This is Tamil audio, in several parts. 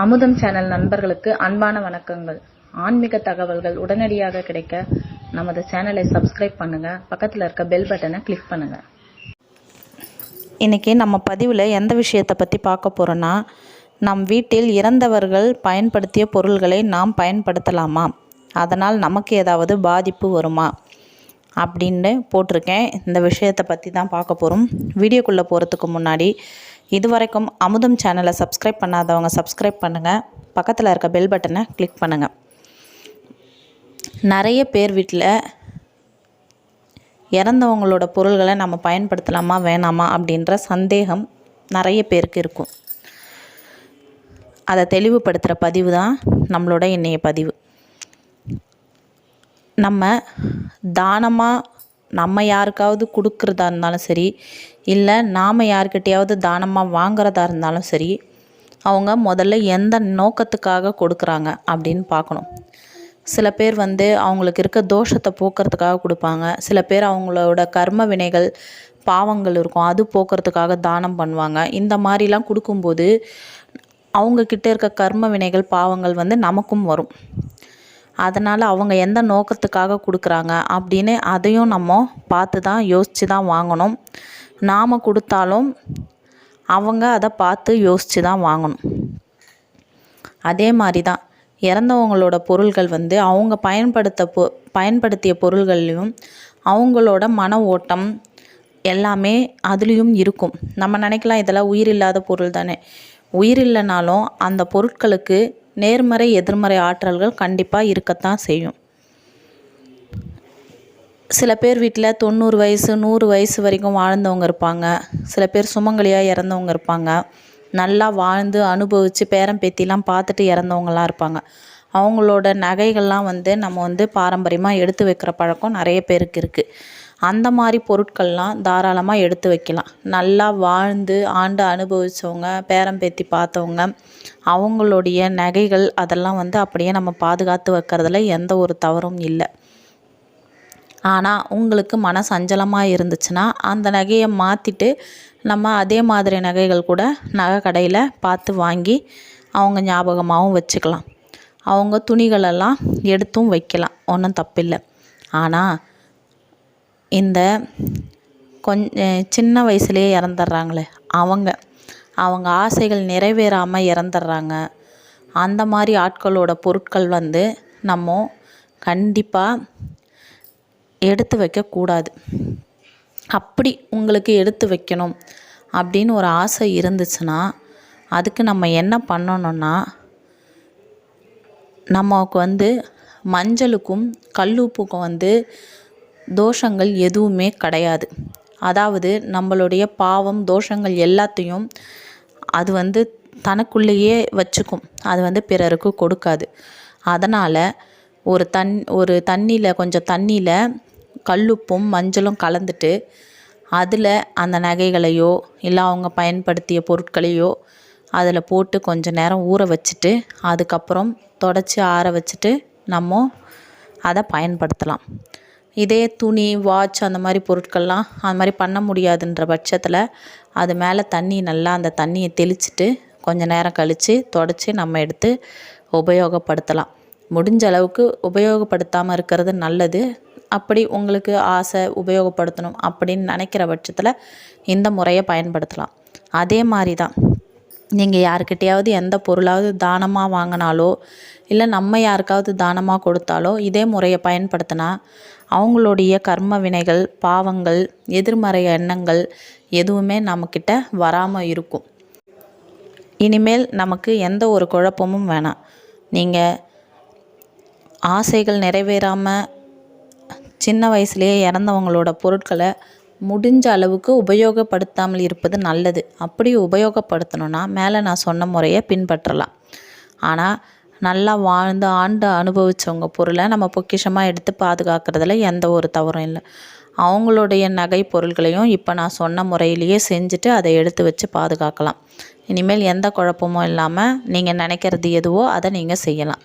அமுதம் சேனல் நண்பர்களுக்கு அன்பான வணக்கங்கள். ஆன்மீக தகவல்கள் உடனடியாக கிடைக்க நமது சேனலை சப்ஸ்கிரைப் பண்ணுங்க. பக்கத்தில் இருக்க பெல் பட்டனை கிளிக் பண்ணுங்க. இன்றைக்கி நம்ம பதிவில் எந்த விஷயத்தை பற்றி பார்க்க போகிறோன்னா நம் வீட்டில் இறந்தவர்கள் பயன்படுத்திய பொருள்களை நாம் பயன்படுத்தலாமா? அதனால் நமக்கு ஏதாவது பாதிப்பு வருமா? அப்படின்னு போட்டிருக்கேன். இந்த விஷயத்தை பற்றி தான் பார்க்க போகிறோம் வீடியோக்குள்ளே போகிறதுக்கு முன்னாடி இதுவரைக்கும் அமுதம் சேனலை சப்ஸ்கிரைப் பண்ணாதவங்க சப்ஸ்கிரைப் பண்ணுங்கள் பக்கத்தில் இருக்க பெல் பட்டனை கிளிக் பண்ணுங்கள் நிறைய பேர் வீட்டில் இறந்தவங்களோட பொருள்களை நம்ம பயன்படுத்தலாமா வேணாமா அப்படின்ற சந்தேகம் நிறைய பேருக்கு இருக்கும். அதை தெளிவுபடுத்துகிற பதிவு தான் நம்மளோட இன்றைய பதிவு. நம்ம தானமாக நம்ம யாருக்காவது கொடுக்குறதா இருந்தாலும் சரி இல்லை நாம் யாருக்கிட்டையாவது தானமாக வாங்குறதா இருந்தாலும் சரி அவங்க முதல்ல எந்த நோக்கத்துக்காக கொடுக்குறாங்க அப்படின்னு பார்க்கணும். சில பேர் வந்து அவங்களுக்கு இருக்க தோஷத்தை போக்குறதுக்காக கொடுப்பாங்க. சில பேர் அவங்களோட கர்ம வினைகள் பாவங்கள் இருக்கும் அது போக்குறதுக்காக தானம் பண்ணுவாங்க. இந்த மாதிரிலாம் கொடுக்கும்போது அவங்கக்கிட்ட இருக்க கர்ம வினைகள் பாவங்கள் வந்து நமக்கும் வரும். அதனால் அவங்க எந்த நோக்கத்துக்காக கொடுக்குறாங்க அப்படின்னு அதையும் நம்ம பார்த்து தான் யோசித்து தான் வாங்கணும். நாம் கொடுத்தாலும் அவங்க அதை பார்த்து யோசித்து தான் வாங்கணும். அதே மாதிரி தான் இறந்தவங்களோட பொருள்கள் வந்து அவங்க பயன்படுத்த பொ பயன்படுத்திய பொருள்கள்லையும் அவங்களோட மன ஓட்டம் எல்லாமே அதுலேயும் இருக்கும். நம்ம நினைக்கலாம் இதெல்லாம் உயிரில்லாத பொருள் தானே உயிர் இல்லைனாலும் அந்த பொருட்களுக்கு நேர்மறை எதிர்மறை ஆற்றல்கள் கண்டிப்பாக இருக்கத்தான் செய்யும். சில பேர் வீட்டில் தொண்ணூறு வயசு நூறு வயசு வரைக்கும் வாழ்ந்தவங்க இருப்பாங்க. சில பேர் சுமங்கலியாக இறந்தவங்க இருப்பாங்க. நல்லா வாழ்ந்து அனுபவித்து பேரம் பேத்திலாம் பார்த்துட்டு இறந்தவங்களாம் இருப்பாங்க. அவங்களோட நகைகள்லாம் வந்து நம்ம வந்து பாரம்பரியமாக எடுத்து வைக்கிற பழக்கம் நிறைய பேருக்கு இருக்குது அந்த மாதிரி பொருட்கள்லாம் தாராளமாக எடுத்து வைக்கலாம். நல்லா வாழ்ந்து ஆண்டு அனுபவித்தவங்க பேரம் பேத்தி பார்த்தவங்க அவங்களுடைய நகைகள் அதெல்லாம் வந்து அப்படியே நம்ம பாதுகாத்து வைக்கிறதுல எந்த ஒரு தவறும் இல்லை. ஆனால் உங்களுக்கு மன சஞ்சலமாக இருந்துச்சுன்னா அந்த நகையை மாற்றிட்டு நம்ம அதே மாதிரி நகைகள் கூட நகை கடையில் பார்த்து வாங்கி அவங்க ஞாபகமாகவும் வச்சுக்கலாம். அவங்க துணிகளெல்லாம் எடுத்தும் வைக்கலாம். ஒன்றும் தப்பில்லை. ஆனால் இந்த கொஞ்ச சின்ன வயசுலேயே இறந்துடுறாங்களே அவங்க. அவங்க ஆசைகள் நிறைவேறாமல் இறந்துடுறாங்க. அந்த மாதிரி ஆட்களோட பொருட்கள் வந்து நம்ம கண்டிப்பாக எடுத்து வைக்கக்கூடாது. அப்படி உங்களுக்கு எடுத்து வைக்கணும் அப்படின்னு ஒரு ஆசை இருந்துச்சுன்னா அதுக்கு நம்ம என்ன பண்ணணும்னா நமக்கு வந்து மஞ்சளுக்கும் கல்லுப்புக்கும் வந்து தோஷங்கள் எதுவுமே கிடையாது. அதாவது நம்மளுடைய பாவம் தோஷங்கள் எல்லாத்தையும் அது வந்து தனக்குள்ளேயே வச்சுக்கும். அது வந்து பிறருக்கு கொடுக்காது. அதனால் ஒரு தன் ஒரு தண்ணியில் கொஞ்சம் தண்ணியில் கல்லுப்பும் மஞ்சளும் கலந்துட்டு அதில் அந்த நகைகளையோ இல்லை அவங்க பயன்படுத்திய பொருட்களையோ அதில் போட்டு கொஞ்சம் நேரம் ஊற வச்சுட்டு அதுக்கப்புறம் தொடச்சி ஆற வச்சுட்டு நம்ம அதை பயன்படுத்தலாம். இதே துணி வாட்ச் அந்த மாதிரி பொருட்கள்லாம் அந்த மாதிரி பண்ண முடியாதுன்ற பட்சத்தில் அது மேலே தண்ணி நல்லா அந்த தண்ணியை தெளிச்சிட்டு கொஞ்சம் நேரம் கழித்து தொடச்சி நம்ம எடுத்து உபயோகப்படுத்தலாம். முடிஞ்ச அளவுக்கு உபயோகப்படுத்தாமல் இருக்கிறது நல்லது. அப்படி உங்களுக்கு ஆசை உபயோகப்படுத்தணும் அப்படின்னு நினைக்கிற பட்சத்தில் இந்த முறையை பயன்படுத்தலாம். அதே மாதிரி தான். நீங்கள் யாருக்கிட்டையாவது எந்த பொருளாவது தானமாக வாங்கினாலோ இல்லை நம்ம யாருக்காவது தானமாக கொடுத்தாலோ இதே முறையை பயன்படுத்தினா அவங்களுடைய கர்ம வினைகள் பாவங்கள் எதிர்மறை எண்ணங்கள் எதுவுமே நம்மக்கிட்ட வராமல் இருக்கும். இனிமேல் நமக்கு எந்த ஒரு குழப்பமும் வேணாம். நீங்கள் ஆசைகள் நிறைவேறாமல் சின்ன வயசுலேயே இறந்தவங்களோட பொருட்களை முடிஞ்ச அளவுக்கு உபயோகப்படுத்தாமல் இருப்பது நல்லது. அப்படி உபயோகப்படுத்தணுன்னா மேலே நான் சொன்ன முறையை பின்பற்றலாம். ஆனால் நல்லா வாழ்ந்து ஆண்டு அனுபவித்தவங்க பொருளை நம்ம பொக்கிஷமாக எடுத்து பாதுகாக்கிறதுல எந்த ஒரு தவறும் இல்லை. அவங்களுடைய நகை பொருள்களையும் இப்போ நான் சொன்ன முறையிலேயே செஞ்சுட்டு அதை எடுத்து வச்சு பாதுகாக்கலாம். இனிமேல் எந்த குழப்பமும் இல்லாமல் நீங்கள் நினைக்கிறது எதுவோ அதை நீங்கள் செய்யலாம்.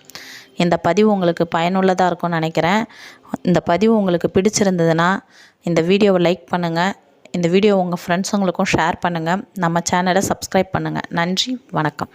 இந்த பதிவு உங்களுக்கு பயனுள்ளதாக இருக்கும்னு நினைக்கிறேன். இந்த பதிவு உங்களுக்கு பிடிச்சிருந்ததுன்னா இந்த வீடியோவை லைக் பண்ணுங்கள் இந்த வீடியோ உங்கள் ஃப்ரெண்ட்ஸுங்களுக்கும் ஷேர் பண்ணுங்கள் நம்ம சேனலை சப்ஸ்கிரைப் பண்ணுங்கள் நன்றி. வணக்கம்.